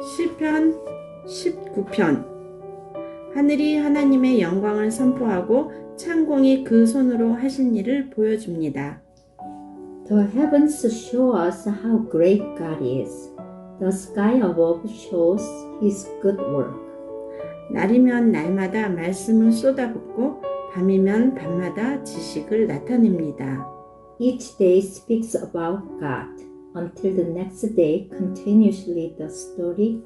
시편 19편 하늘이 하나님의 영광을 선포하고 창공이 그 손으로 하신 일을 보여줍니다. The heavens show us how great God is. The sky above shows His good work. 날이면 날마다 말씀을 쏟아붓고 밤이면 밤마다 지식을 나타냅니다. Each day speaks about God until the next day continuously the story.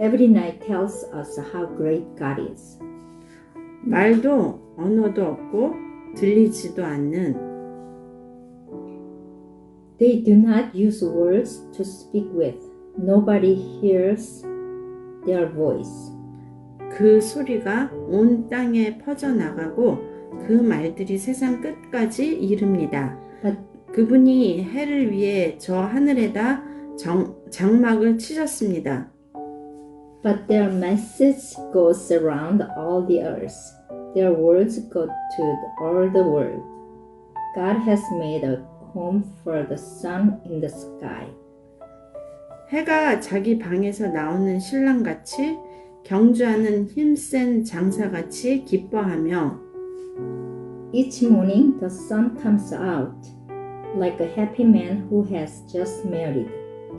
Every night tells us how great God is. 말도 언어도 없고 들리지도 않는 They do not use words to speak with. Nobody hears their voice. 그 소리가 온 땅에 퍼져나가고 그 말들이 세상 끝까지 이릅니다. 그분이 해를 위해 저 하늘에다 정, 장막을 치셨습니다. But their message goes around all the earth. Their words go to all the world. God has made a home for the sun in the sky. 해가 자기 방에서 나오는 신랑같이 경주하는 힘센 장사같이 기뻐하며 Each morning the sun comes out like a happy man who has just married.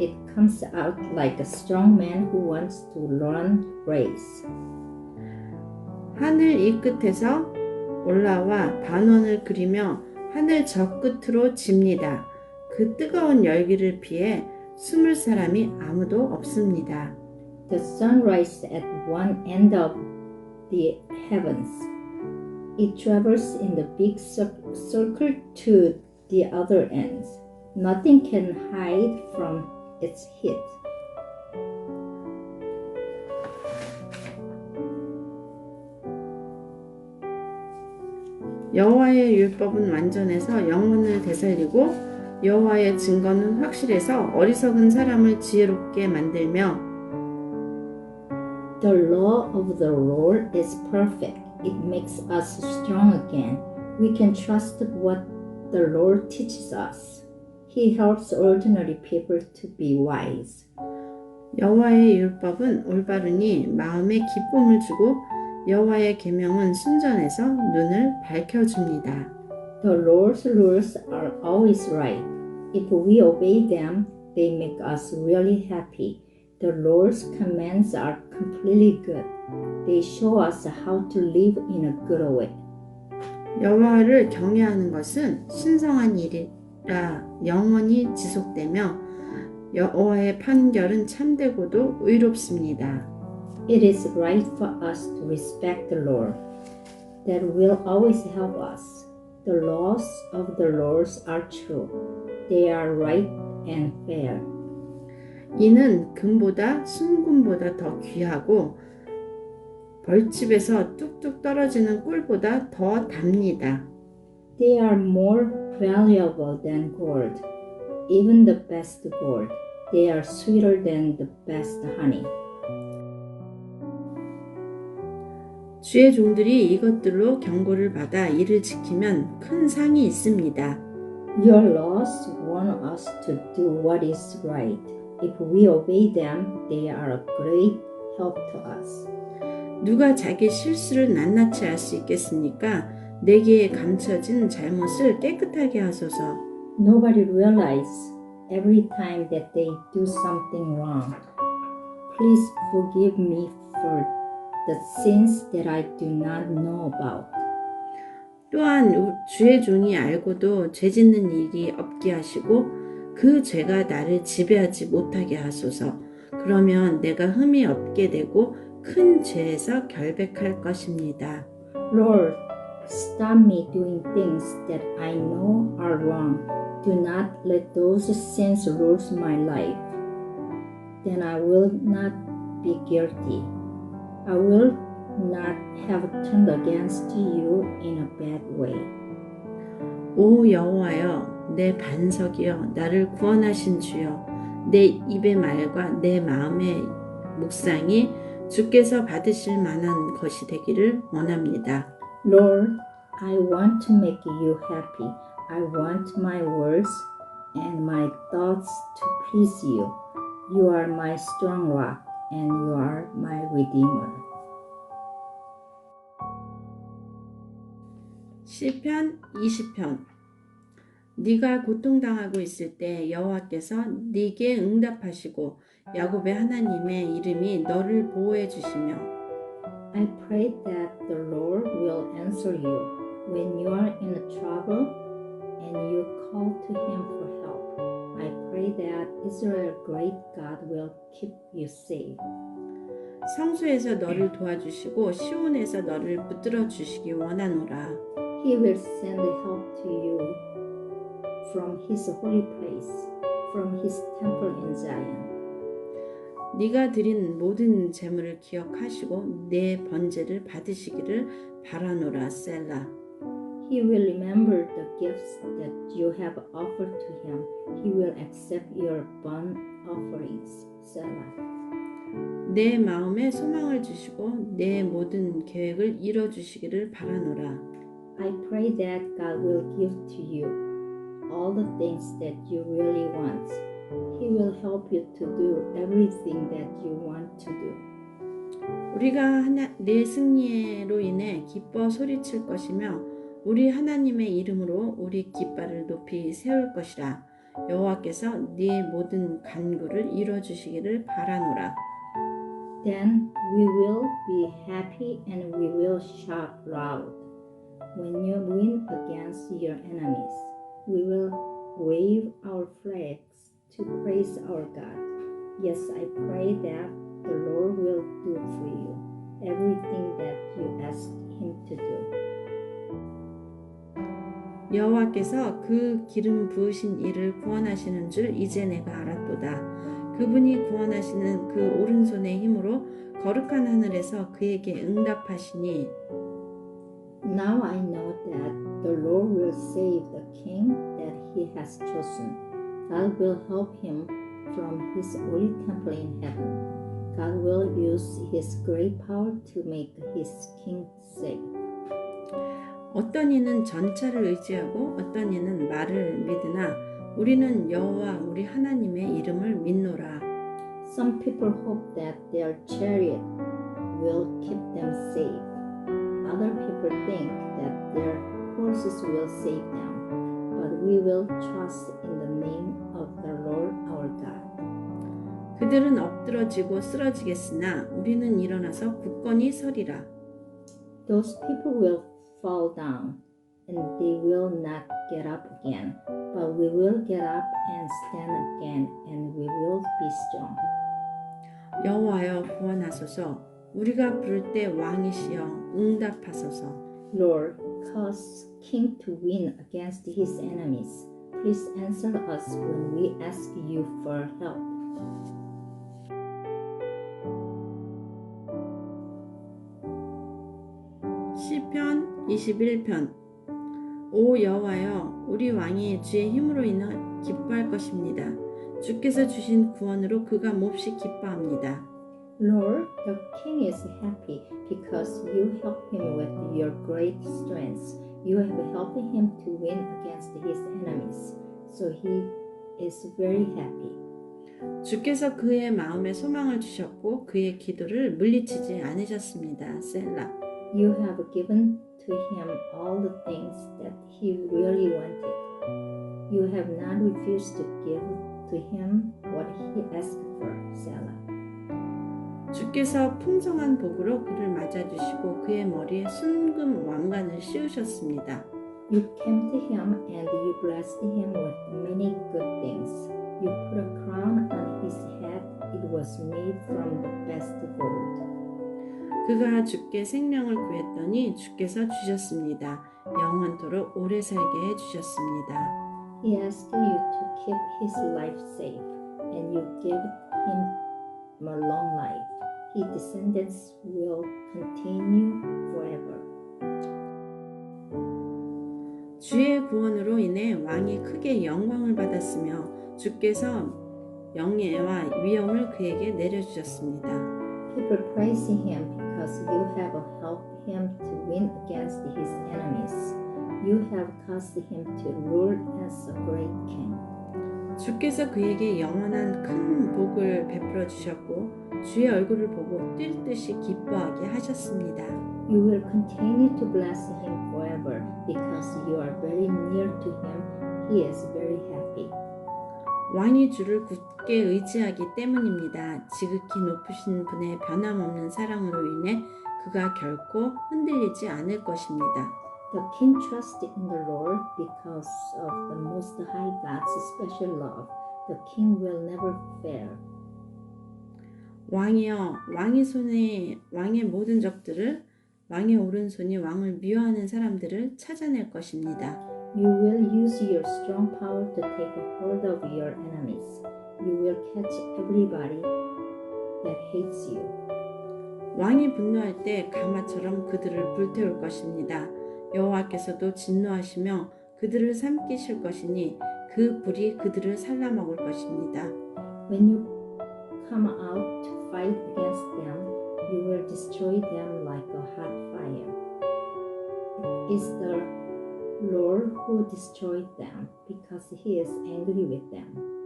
It comes out like a strong man who wants to run race. 하늘 이 끝에서 올라와 반원을 그리며 하늘 저 끝으로 집니다. 그 뜨거운 열기를 피해 숨을 사람이 아무도 없습니다. The sun rises at one end of the heavens. It travels in the big cir- circle to the other ends. Nothing can hide from its heat. 여호와의 율법은 완전해서 영혼을 되살리고 여호와의 증거는 확실해서 어리석은 사람을 지혜롭게 만들며 The law of the Lord is perfect. It makes us strong again. We can trust what the Lord teaches us. He helps ordinary people to be wise. 여호와의 율법은 올바르니 마음에 기쁨을 주고 여호와의 계명은 순전해서 눈을 밝혀 줍니다. The Lord's rules are always right. If we obey them, they make us really happy. The Lord's commands are completely good. They show us how to live in a good way. 여호와를 경외하는 것은 신성한 일이라 영원히 지속되며 여호와의 판결은 참되고도 의롭습니다. It is right for us to respect the Lord. That will always help us. The laws of the Lord are true. They are right and fair. 이는 금보다 순금보다 더 귀하고 벌집에서 뚝뚝 떨어지는 꿀보다 더 답니다. They are more valuable than gold, even the best gold. They are sweeter than the best honey. 주의 종들이 이것들로 경고를 받아 이를 지키면 큰 상이 있습니다. Your laws warn us to do what is right. If we obey them, they are a great help to us. 누가 자기 실수를 낱낱이 알 수 있겠습니까? 내게 감춰진 잘못을 깨끗하게 하소서. Nobody realizes every time that they do something wrong. Please forgive me for the sins that I do not know about. 또한 우- 주의 종이 알고도 죄 짓는 일이 없게 하시고 그 죄가 나를 지배하지 못하게 하소서. 그러면 내가 흠이 없게 되고 큰 죄에서 결백할 것입니다. Lord, stop me doing things that I know are wrong. Do not let those sins rule my life. Then I will not be guilty. I will not have turned against you in a bad way. 오 여호와여 내 반석이여 나를 구원하신 주여 내 입의 말과 내 마음의 묵상이 주께서 받으실 만한 것이 되기를 원합니다. Lord, I want to make you happy. I want my words and my thoughts to please you. You are my strong rock, and you are my redeemer. 시편 20편 네가 고통당하고 있을 때 여호와께서 네게 응답하시고 야곱의 하나님의 이름이 너를 보호해 주시며 I pray that the Lord will answer you when you are in trouble and you call to Him for help. I pray that Israel great God will keep you safe. 성수에서 너를 도와주시고 시온에서 너를 붙들어 주시기 원하노라 He will send help to you from His holy place, from His temple in Zion. 네가 드린 모든 재물을 기억하시고 내 번제를 받으시기를 바라노라 셀라 He will remember the gifts that you have offered to Him. He will accept your burnt offerings. Selah. 내 마음에 소망을 주시고 내 모든 계획을 이뤄 주시기를 바라노라 I pray that God will give to you all the things that you really want. He will help you to do everything that you want to do. 우리가 하나, 내 승리로 인해 기뻐 소리칠 것이며 우리 하나님의 이름으로 우리 깃발을 높이 세울 것이라 여호와께서 네 모든 간구를 이뤄 주시기를 바라노라 Then we will be happy and we will shout loud. When you win against your enemies, we will wave our flags to praise our God. Yes, I pray that the Lord will do for you everything that you ask Him to do. 여호와께서 그 기름 부으신 이를 구원하시는 줄 이제 내가 알았도다. 그분이 구원하시는 그 오른손의 힘으로 거룩한 하늘에서 그에게 응답하시니 Now I know that the Lord will save the king that he has chosen. God will help him from his holy temple in heaven. God will use his great power to make his king safe. 어떤 이는 전차를 의지하고 어떤 이는 말을 믿으나 우리는 여호와 우리 하나님의 이름을 믿노라. Some people hope that their chariot will keep them safe. Other people think that their horses will save them. But we will trust in the name of the Lord our God. 그들은 엎드러지고 쓰러지겠으나 우리는 일어나서 굳건히 서리라. Those people will fall down and they will not get up again. But we will get up and stand again and we will be strong. 여호와여 구원하소서. 우리가 부를 때 왕이시여 응답하소서. Lord, cause king to win against his enemies. Please answer us when we ask you for help. 시편 21편 오 여호와여 우리 왕이 주의 힘으로 인하 기뻐할 것입니다. 주께서 주신 구원으로 그가 몹시 기뻐합니다. Lord, the king is happy because you help him with your great strength. You have helped him to win against his enemies. So he is very happy. 주께서 그의 마음에 소망을 주셨고 그의 기도를 물리치지 않으셨습니다. 셀라. You have given to him all the things that he really wanted. You have not refused to give to him what he asked for, Selah. 주께서 풍성한 복으로 그를 맞아주시고 그의 머리에 순금 왕관을 씌우셨습니다. You came to him and you blessed him with many good things. You put a crown on his head. It was made from the best gold. 그가 주께 생명을 구했더니 주께서 주셨습니다. 영원토록 오래 살게 해 주셨습니다. He asked you to keep his life safe, and you gave him a long life. His descendants will continue forever. 주의 구원으로 인해 왕이 크게 영광을 받았으며 주께서 영예와 위엄을 그에게 내려주셨습니다. People praise him because you have helped him to win against his enemies. You have caused him to rule as a great king. 주께서 그에게 영원한 큰 복을 베풀어 주셨고 주의 얼굴을 보고 뛸 듯이 기뻐하게 하셨습니다. You will continue to bless him forever because you are very near to him. He is very happy. 왕이 주를 굳게 의지하기 때문입니다. 지극히 높으신 분의 변함없는 사랑으로 인해 그가 결코 흔들리지 않을 것입니다. The king trusted in the Lord because of the Most High God's special love. The king will never fail. 왕이여 왕의 손에 왕의 모든 적들을 왕의 오른손이 왕을 미워하는 사람들을 찾아낼 것입니다. You will use your strong power to take hold of your enemies. You will catch everybody that hates you. 왕이 분노할 때 가마처럼 그들을 불태울 것입니다. 여호와께서도 진노하시며 그들을 삼키실 것이니 그 불이 그들을 살라먹을 것입니다. When you come out to fight against them, you will destroy them like a hot fire. It is the Lord who destroyed them because he is angry with them.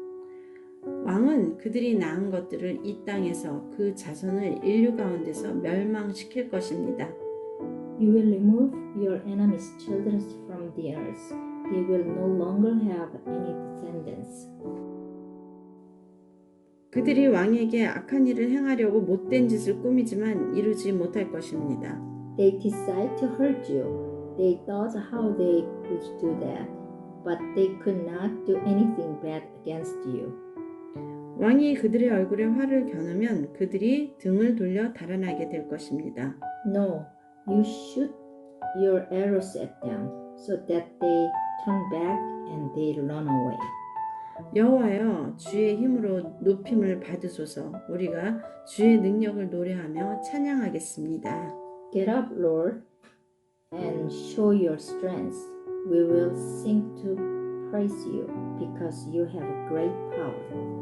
왕은 그들이 낳은 것들을 이 땅에서 그 자손을 인류 가운데서 멸망시킬 것입니다. You will remove your enemies' children from the earth. They will no longer have any descendants. 그들이 왕에게 악한 일을 행하려고 못된 짓을 꾸미지만 이루지 못할 것입니다. They decide to hurt you. They thought how they could do that, but they could not do anything bad against you. 왕이 그들의 얼굴에 활을 겨누면 그들이 등을 돌려 달아나게 될 것입니다. No, you shoot your arrows at them so that they turn back and they run away. 여호와여 주의 힘으로 높임을 받으소서 우리가 주의 능력을 노래하며 찬양하겠습니다. Get up, Lord, and show your strength. We will sing to praise you because you have great power.